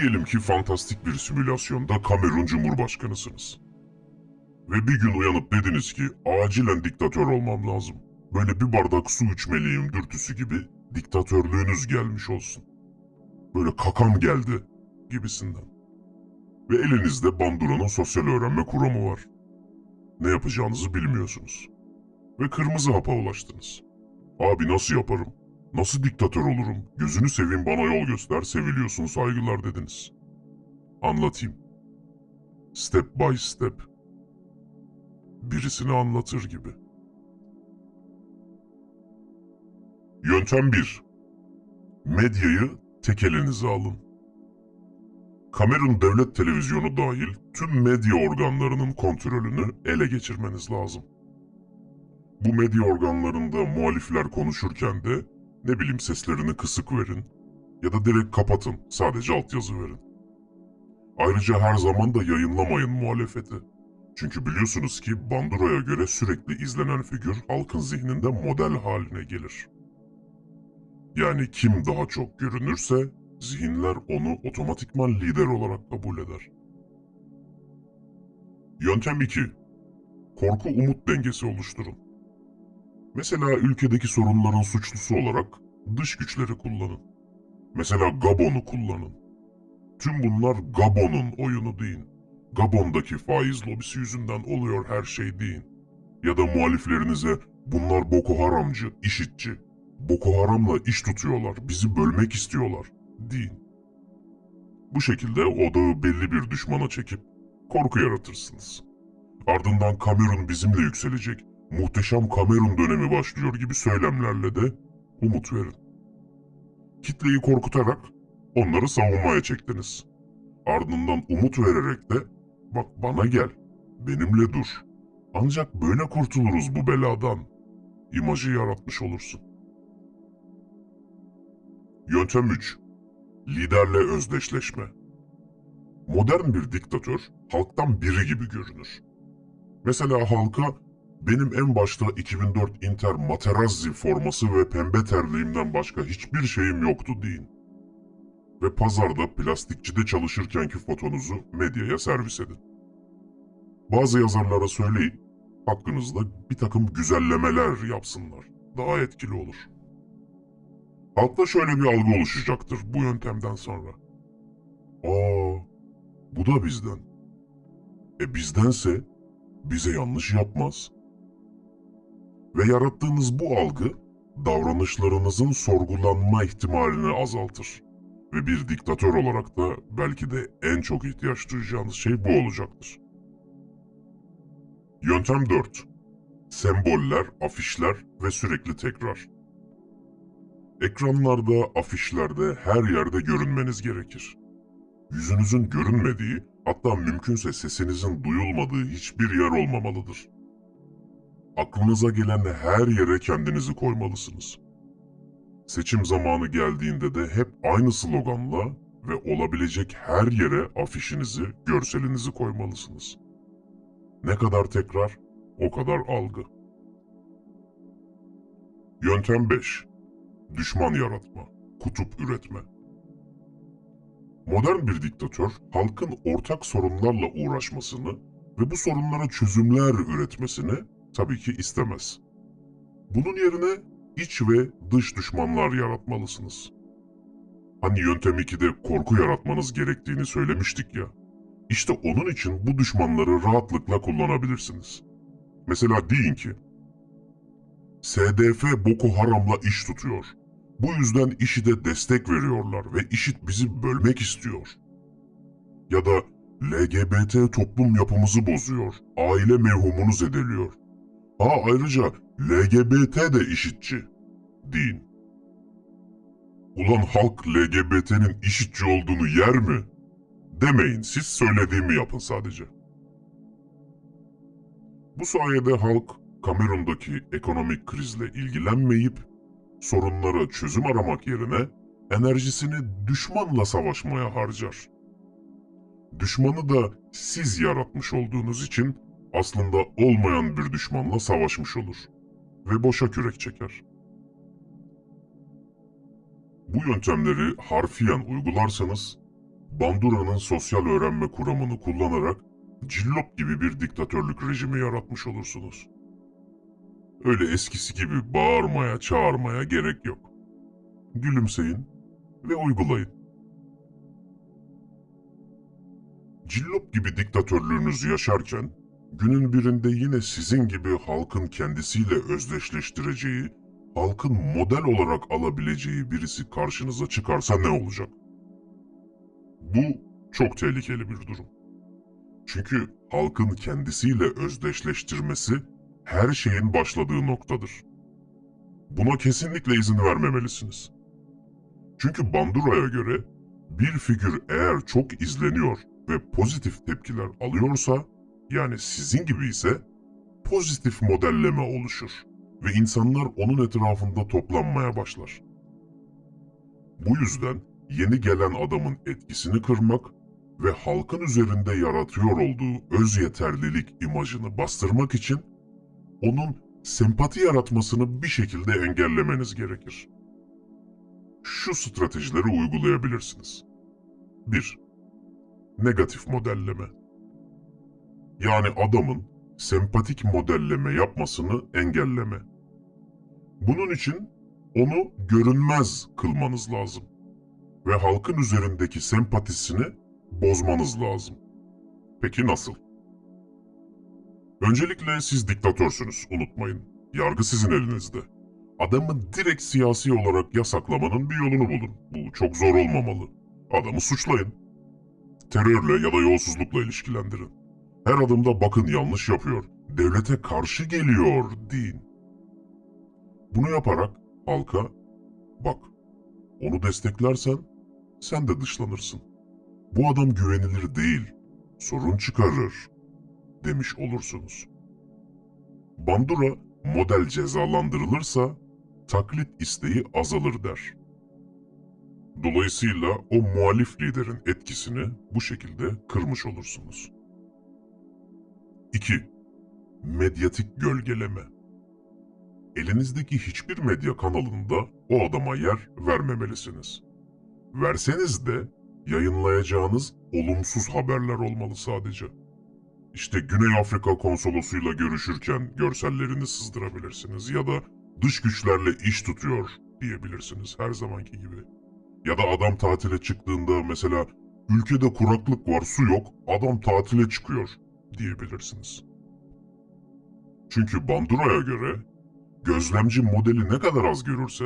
Diyelim ki fantastik bir simülasyonda Kamerun Cumhurbaşkanısınız. Ve bir gün uyanıp dediniz ki acilen diktatör olmam lazım. Böyle bir bardak su içmeliyim dürtüsü gibi diktatörlüğünüz gelmiş olsun. Böyle kakam geldi gibisinden. Ve elinizde Bandura'nın sosyal öğrenme kuramı var. Ne yapacağınızı bilmiyorsunuz. Ve kırmızı hapa ulaştınız. Abi nasıl yaparım? Nasıl diktatör olurum? Gözünü seveyim bana yol göster, seviliyorsun saygılar dediniz. Anlatayım. Step by step. Birisini anlatır gibi. Yöntem 1. Medyayı tek elinize alın. Kamerun Devlet Televizyonu dahil tüm medya organlarının kontrolünü ele geçirmeniz lazım. Bu medya organlarında muhalifler konuşurken de ne bileyim seslerini kısık verin ya da direkt kapatın, sadece altyazı verin. Ayrıca her zaman da yayınlamayın muhalefeti. Çünkü biliyorsunuz ki Bandura'ya göre sürekli izlenen figür halkın zihninde model haline gelir. Yani kim daha çok görünürse zihinler onu otomatikman lider olarak kabul eder. Yöntem 2. Korku umut dengesi oluşturun. Mesela ülkedeki sorunların suçlusu olarak dış güçleri kullanın. Mesela Gabon'u kullanın. Tüm bunlar Gabon'un oyunu deyin. Gabon'daki faiz lobisi yüzünden oluyor her şey deyin. Ya da muhaliflerinize bunlar Boko Haramcı, işitçi. Boko Haram'la iş tutuyorlar, bizi bölmek istiyorlar deyin. Bu şekilde odağı belli bir düşmana çekip korku yaratırsınız. Ardından Kamerun bizimle yükselecek, muhteşem Kamerun dönemi başlıyor gibi söylemlerle de umut verin. Kitleyi korkutarak onları savunmaya çektiniz. Ardından umut vererek de bak bana gel, benimle dur. Ancak böyle kurtuluruz bu beladan imajı yaratmış olursun. Yöntem 3. Liderle özdeşleşme. Modern bir diktatör halktan biri gibi görünür. Mesela halka benim en başta 2004 Inter Materazzi forması ve pembe terliğimden başka hiçbir şeyim yoktu deyin. Ve pazarda plastikçide çalışırkenki fotonuzu medyaya servis edin. Bazı yazarlara söyleyin, hakkınızda bir takım güzellemeler yapsınlar. Daha etkili olur. Halkta şöyle bir algı oluşacaktır bu yöntemden sonra. Aa, bu da bizden. E bizdense bize yanlış yapmaz. Ve yarattığınız bu algı davranışlarınızın sorgulanma ihtimalini azaltır. Ve bir diktatör olarak da belki de en çok ihtiyaç duyacağınız şey bu olacaktır. Yöntem 4. Semboller, afişler ve sürekli tekrar. Ekranlarda, afişlerde, her yerde görünmeniz gerekir. Yüzünüzün görünmediği, hatta mümkünse sesinizin duyulmadığı hiçbir yer olmamalıdır. Aklınıza gelen her yere kendinizi koymalısınız. Seçim zamanı geldiğinde de hep aynı sloganla ve olabilecek her yere afişinizi, görselinizi koymalısınız. Ne kadar tekrar, o kadar algı. Yöntem 5. Düşman yaratma, kutup üretme. Modern bir diktatör, halkın ortak sorunlarla uğraşmasını ve bu sorunlara çözümler üretmesini tabii ki istemez. Bunun yerine iç ve dış düşmanlar yaratmalısınız. Hani yöntem 2'de korku yaratmanız gerektiğini söylemiştik ya. İşte onun için bu düşmanları rahatlıkla kullanabilirsiniz. Mesela deyin ki, SDF Boko Haram'la iş tutuyor. Bu yüzden IŞİD'e destek veriyorlar ve IŞİD bizi bölmek istiyor. Ya da LGBT toplum yapımızı bozuyor, aile mevhumunu zedeliyor. Ha ayrıca LGBT de IŞİD'ci. Deyin. Ulan halk LGBT'nin IŞİD'ci olduğunu yer mi? Demeyin, siz söylediğimi yapın sadece. Bu sayede halk Kamerun'daki ekonomik krizle ilgilenmeyip sorunlara çözüm aramak yerine enerjisini düşmanla savaşmaya harcar. Düşmanı da siz yaratmış olduğunuz için aslında olmayan bir düşmanla savaşmış olur ve boşa kürek çeker. Bu yöntemleri harfiyen uygularsanız Bandura'nın sosyal öğrenme kuramını kullanarak cillop gibi bir diktatörlük rejimi yaratmış olursunuz. Öyle eskisi gibi bağırmaya, çağırmaya gerek yok. Gülümseyin ve uygulayın. Cillop gibi diktatörlüğünüzü yaşarken, günün birinde yine sizin gibi halkın kendisiyle özdeşleştireceği, halkın model olarak alabileceği birisi karşınıza çıkarsa ne olacak? Bu çok tehlikeli bir durum. Çünkü halkın kendisiyle özdeşleştirmesi her şeyin başladığı noktadır. Buna kesinlikle izin vermemelisiniz. Çünkü Bandura'ya göre bir figür eğer çok izleniyor ve pozitif tepkiler alıyorsa, yani sizin gibi ise pozitif modelleme oluşur ve insanlar onun etrafında toplanmaya başlar. Bu yüzden yeni gelen adamın etkisini kırmak ve halkın üzerinde yaratıyor olduğu öz yeterlilik imajını bastırmak için onun sempati yaratmasını bir şekilde engellemeniz gerekir. Şu stratejileri uygulayabilirsiniz. 1. Negatif modelleme. Yani adamın sempatik modelleme yapmasını engelleme. Bunun için onu görünmez kılmanız lazım ve halkın üzerindeki sempatisini bozmanız lazım. Peki nasıl? Öncelikle siz diktatörsünüz, unutmayın. Yargı sizin elinizde. Adamı direkt siyasi olarak yasaklamanın bir yolunu bulun. Bu çok zor olmamalı. Adamı suçlayın. Terörle ya da yolsuzlukla ilişkilendirin. Her adımda bakın yanlış yapıyor, devlete karşı geliyor deyin. Bunu yaparak halka bak onu desteklersen sen de dışlanırsın. Bu adam güvenilir değil, sorun çıkarır demiş olursunuz. Bandura model cezalandırılırsa taklit isteği azalır der. Dolayısıyla o muhalif liderin etkisini bu şekilde kırmış olursunuz. 2. Medyatik gölgeleme. Elinizdeki hiçbir medya kanalında o adama yer vermemelisiniz. Verseniz de yayınlayacağınız olumsuz haberler olmalı sadece. İşte Güney Afrika konsolosuyla görüşürken görsellerini sızdırabilirsiniz ya da dış güçlerle iş tutuyor diyebilirsiniz her zamanki gibi. Ya da adam tatile çıktığında mesela ülkede kuraklık var su yok adam tatile çıkıyor diyebilirsiniz. Çünkü Bandura'ya göre gözlemci modeli ne kadar az görürse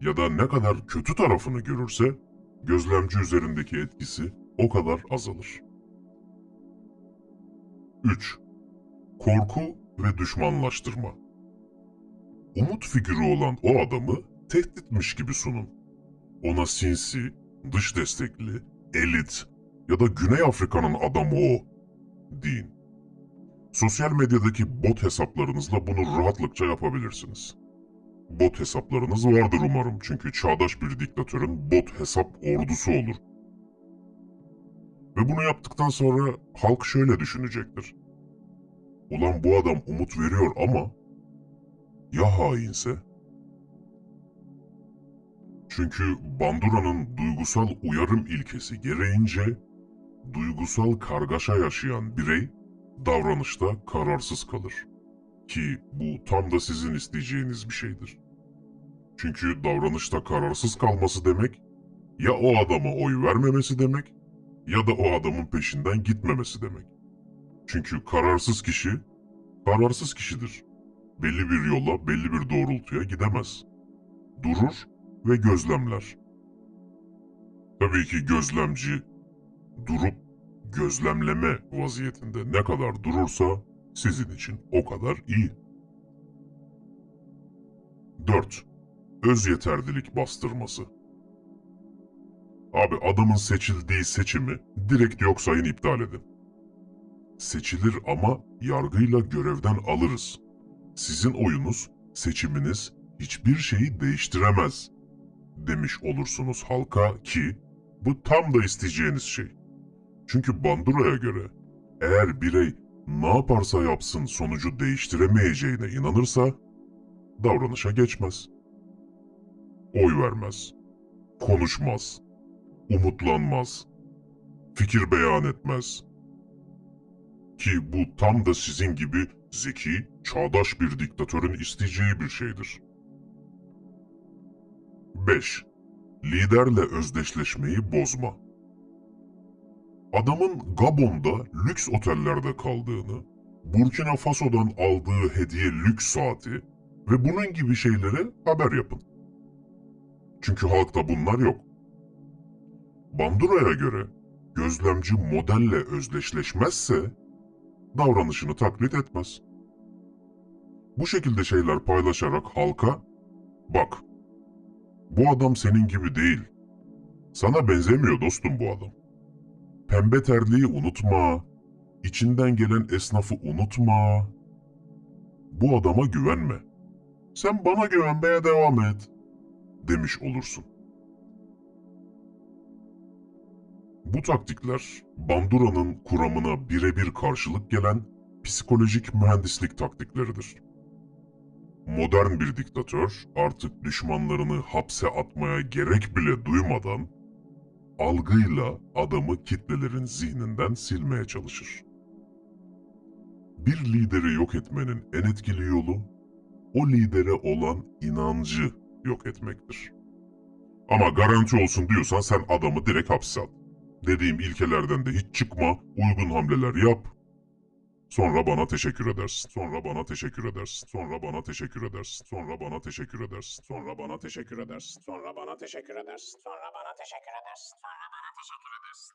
ya da ne kadar kötü tarafını görürse gözlemci üzerindeki etkisi o kadar azalır. 3. Korku ve düşmanlaştırma. Umut figürü olan o adamı tehditmiş gibi sunun. Ona sinsi, dış destekli, elit ya da Güney Afrika'nın adamı o deyin. Sosyal medyadaki bot hesaplarınızla bunu rahatlıkça yapabilirsiniz. Bot hesaplarınız vardır umarım çünkü çağdaş bir diktatörün bot hesap ordusu olur. Ve bunu yaptıktan sonra halk şöyle düşünecektir. Ulan bu adam umut veriyor ama ya hainse? Çünkü Bandura'nın duygusal uyarım ilkesi gereğince duygusal kargaşa yaşayan birey davranışta kararsız kalır. Ki bu tam da sizin isteyeceğiniz bir şeydir. Çünkü davranışta kararsız kalması demek ya o adama oy vermemesi demek ya da o adamın peşinden gitmemesi demek. Çünkü kararsız kişi kararsız kişidir. Belli bir yola, belli bir doğrultuya gidemez. Durur ve gözlemler. Tabii ki gözlemci durup gözlemleme vaziyetinde ne kadar durursa sizin için o kadar iyi. 4. Öz yeterlilik bastırması. Abi adamın seçildiği seçimi direkt yok sayın iptal edin. Seçilir ama yargıyla görevden alırız. Sizin oyunuz, seçiminiz hiçbir şeyi değiştiremez demiş olursunuz halka ki bu tam da isteyeceğiniz şey. Çünkü Bandura'ya göre eğer birey ne yaparsa yapsın sonucu değiştiremeyeceğine inanırsa davranışa geçmez. Oy vermez, konuşmaz, umutlanmaz, fikir beyan etmez. Ki bu tam da sizin gibi zeki, çağdaş bir diktatörün isteyeceği bir şeydir. 5. Liderle özdeşleşmeyi bozma. Adamın Gabon'da lüks otellerde kaldığını, Burkina Faso'dan aldığı hediye lüks saati ve bunun gibi şeylere haber yapın. Çünkü halkta bunlar yok. Bandura'ya göre gözlemci modelle özdeşleşmezse davranışını taklit etmez. Bu şekilde şeyler paylaşarak halka bak bu adam senin gibi değil. Sana benzemiyor dostum bu adam. Pembe terliği unutma. İçinden gelen esnafı unutma. Bu adama güvenme. Sen bana güvenmeye devam et. Demiş olursun. Bu taktikler Bandura'nın kuramına birebir karşılık gelen psikolojik mühendislik taktikleridir. Modern bir diktatör artık düşmanlarını hapse atmaya gerek bile duymadan algıyla adamı kitlelerin zihninden silmeye çalışır. Bir lideri yok etmenin en etkili yolu o lidere olan inancı yok etmektir. Ama garanti olsun diyorsan sen adamı direkt hapse at. Dediğim ilkelerden de hiç çıkma, uygun hamleler yap. Sonra bana teşekkür edersin. Sonra bana teşekkür edersin. Sonra bana teşekkür edersin. Sonra bana teşekkür edersin. Sonra bana teşekkür edersin. Sonra bana teşekkür edersin. Sonra bana teşekkür edersin. Sonra bana teşekkür edersin. Sonra bana teşekkür edersin.